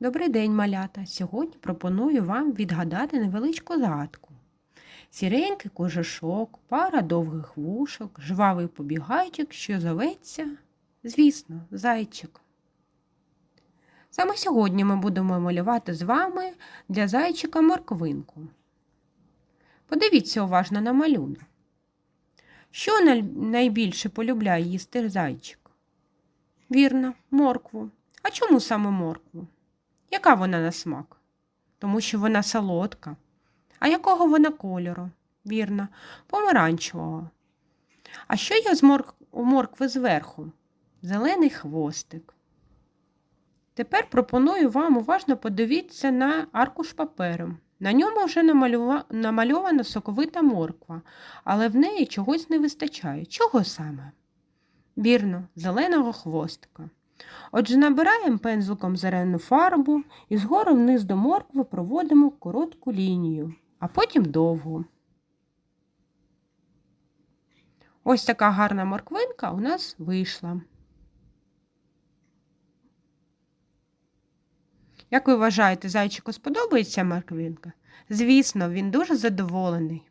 Добрий день, малята! Сьогодні пропоную вам відгадати невеличку загадку. Сіренький кожушок, пара довгих вушок, жвавий побігайчик, що зоветься, звісно, зайчик. Саме сьогодні ми будемо малювати з вами для зайчика морквинку. Подивіться уважно на малюнок. Що найбільше полюбляє їсти зайчик? Вірно, моркву. А чому саме моркву? Яка вона на смак? Тому що вона солодка. А якого вона кольору? Вірно, помаранчевого. А що є з морк... у моркви зверху? Зелений хвостик. Тепер пропоную вам уважно подивитися на аркуш паперу. На ньому вже намалюва... намальована соковита морква, але в неї чогось не вистачає. Чого саме? Вірно, зеленого хвостика. Отже, набираємо пензликом зелену фарбу і згору вниз до моркви проводимо коротку лінію, а потім довгу. Ось така гарна морквинка у нас вийшла. Як ви вважаєте, зайчику сподобається морквинка? Звісно, він дуже задоволений.